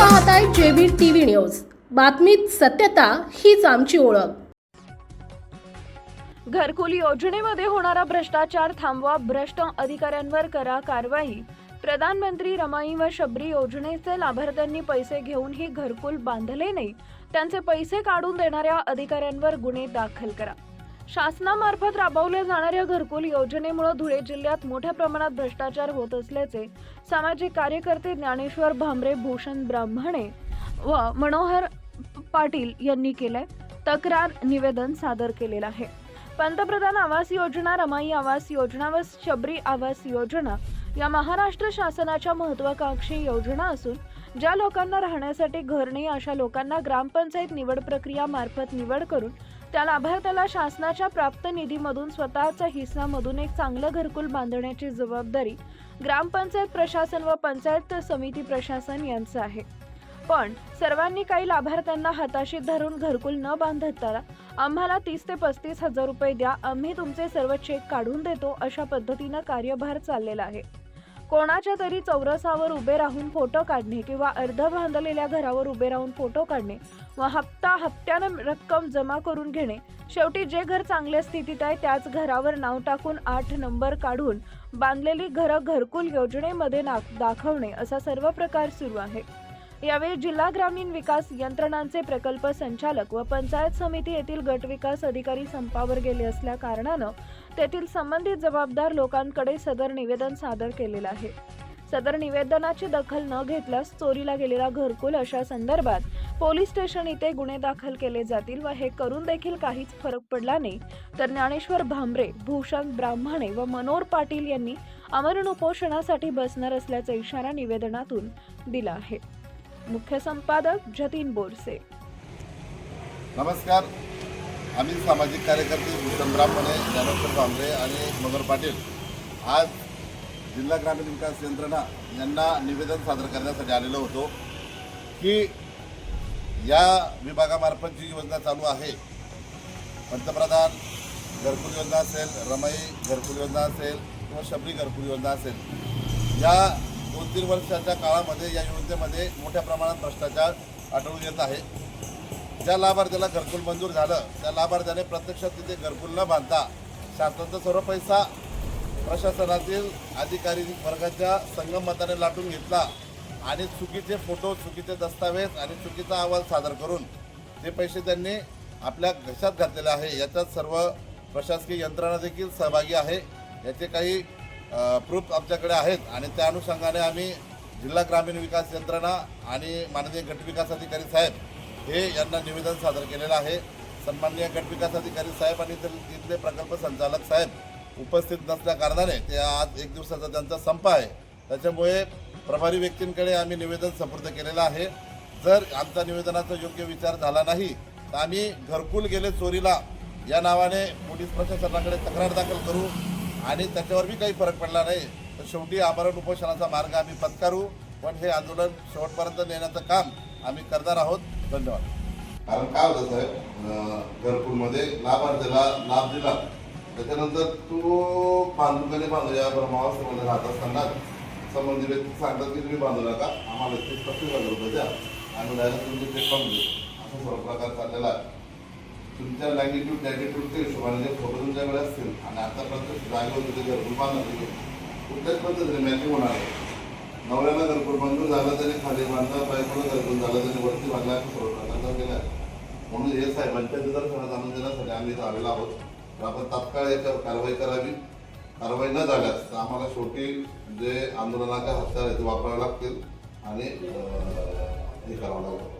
पाहताय JB TV news. बातमीत सत्यता हीच आमची ओळख. घरकुल योजनेमध्ये होणारा भ्रष्टाचार थांबवा भ्रष्ट अधिकाऱ्यांवर करा कारवाई. प्रधानमंत्री रमाई व शबरी योजनेचे लाभार्थ्यांनी पैसे घेऊनही घरकुल बांधले नाही. त्यांचे पैसे काढून देणाऱ्या अधिकाऱ्यांवर गुन्हे दाखल करा. शासनामार्फत राबवल्या जाणाऱ्या घरकुल योजनेमुळे धुळे जिल्ह्यात मोठ्या प्रमाणात भ्रष्टाचार होत असल्याचे सामाजिक कार्यकर्ते ज्ञानेश्वर भांबरे भूषण ब्राह्मणे व मनोहर पाटील यांनी केलंय. तक्रार निवेदन सादर केलेलं आहे. पंतप्रधान आवास योजना रमाई आवास योजना व शबरी आवास योजना या महाराष्ट्र शासनाच्या महत्वाकांक्षी योजना असून ज्या लोकांना राहण्यासाठी घर नाही अशा लोकांना ग्रामपंचायत निवड प्रक्रिया मार्फत निवड करून त्या लाभार्थ्याला शासनाच्या प्राप्त निधीमधून स्वतःच्या हिस्सामधून एक चांगलं घरकुल बांधण्याची जबाबदारी ग्रामपंचायत प्रशासन व पंचायत समिती प्रशासन यांचं आहे. पण सर्वांनी काही लाभार्थ्यांना हाताशी धरून घरकुल न बांधता आम्हाला तीस ते पस्तीस हजार रुपये द्या. आम्ही तुमचे सर्व चेक काढून देतो अशा पद्धतीनं कार्यभार चाललेला आहे. कोणाच्या तरी चौरसावर उभे राहून फोटो काढणे किंवा अर्ध बांधलेल्या घरावर उभे राहून फोटो काढणे व हप्ता हप्त्यानं रक्कम जमा करून घेणे. शेवटी जे घर चांगल्या स्थितीत आहे त्याच घरावर नाव टाकून आठ नंबर काढून बांधलेली घरं घरकुल योजनेमध्ये ना दाखवणे असा सर्व प्रकार सुरू आहे. यावेळी जिल्हा ग्रामीण विकास यंत्रणांचे प्रकल्प संचालक व पंचायत समिती येथील गट विकास अधिकारी संपावर गेले असल्या कारणानं तेथील संबंधित जबाबदार लोकांकडे सदर निवेदन सादर केलेलं आहे. सदर निवेदनाची दखल न घेतल्यास चोरीला गेलेला घरकुल अशा संदर्भात पोलीस स्टेशन इथे गुन्हे दाखल केले जातील व हे करून देखील काहीच फरक पडला नाही. तर ज्ञानेश्वर भांबरे भूषण ब्राह्मणे व मनोहर पाटील यांनी अमरण उपोषणासाठी बसणार असल्याचा इशारा निवेदनातून दिला आहे. मुख्य संपादक जतीन बोरसे. नमस्कार. आम्ही सामाजिक कार्यकर्ते भूषण ब्राह्मणे ज्ञानोत्तर भांबरे आणि मनोहर पाटील. आज जिल्हा ग्रामीण विकास यंत्रणा यांना निवेदन सादर करण्यासाठी आलेलो होतो की या विभागामार्फत जी योजना चालू आहे पंतप्रधान घरकुल योजना असेल रमाई घरकुल योजना असेल किंवा शबरी घरकुल योजना असेल या दोन तीन वर्षाच्या काळामध्ये या योजनेमध्ये मोठ्या प्रमाणात भ्रष्टाचार आढळून येत आहे. ज्या लाभार्थ्याला घरकुल मंजूर झालं त्या लाभार्थ्याने प्रत्यक्षात तिथे घरकुल न बांधता शासनाचा सर्व पैसा प्रशासनातील अधिकारी वर्गाच्या संगमताने लाटून घेतला आणि चुकीचे फोटो चुकीचे दस्तावेज आणि चुकीचा अहवाल सादर करून ते पैसे त्यांनी आपल्या घशात घातलेले आहे याच्यात सर्व प्रशासकीय यंत्रणा देखील सहभागी आहे. याचे काही प्रूफ आमच्याकडे आहेत आणि त्या अनुषंगाने आम्ही जिल्हा ग्रामीण विकास यंत्रणा आणि माननीय गट विकास अधिकारी साहेब हे यांना निवेदन सादर केलेलं आहे. सन्माननीय गट विकास अधिकारी साहेब आणि इथले प्रकल्प संचालक साहेब उपस्थित नसल्या कारणाने ते आज एक दिवसाचा त्यांचा संप आहे. त्याच्यामुळे प्रभारी व्यक्तींकडे आम्ही निवेदन सुपूर्द केलेलं आहे. जर आमचा निवेदनाचा योग्य विचार झाला नाही तर आम्ही घरकुल गेले चोरीला या नावाने पोलीस प्रशासनाकडे तक्रार दाखल करू. आणि त्याच्यावर बी काही फरक पडला नाही. तर शेवटी आमरण उपोषणाचा मार्ग आम्ही पत्करू. पण हे आंदोलन शेवटपर्यंत नेण्याचं काम आम्ही करणार आहोत. धन्यवाद. कारण काय होतं साहेब? घरकुलमध्ये लाभार्थ्याला लाभ दिला. त्याच्यानंतर तो बांधून बांधू या ब्रह्मावस्थेमध्ये राहत असताना संबंधित व्यक्ती सांगतात की तुम्ही बांधू नका आम्हाला ते पस्तीस हजार रुपये द्या. आम्ही डायरेक्ट तुमचे ते बांधू असा सर्व प्रकार चाललेला आहे. तुमच्या लँगिट्यूड लँगिट्यूडच्या हिशोबाने जे फोटो तुमच्याकडे असतील आणि आतापर्यंत जागेवर तिथे घरकुल बांधलं तिथे कुठल्याच पद्धतीने मॅचिंग होणार आहे नवऱ्याला घरकुल मंजूर झालं तरी खाली बांधला बायकोला घरकुल झालं तरी वरती बांधला असं सर्व आहे म्हणून हे साहेबांच्या निदर्शनात आणून देण्यासाठी आम्ही इथं आलेलो आहोत. तर आपण तात्काळ याच्यावर कारवाई करावी. कारवाई न झाल्यास तर आम्हाला शेवटी जे आंदोलनाच्या हत्यार आहेत ते वापरावे लागतील आणि हे करावं लागेल.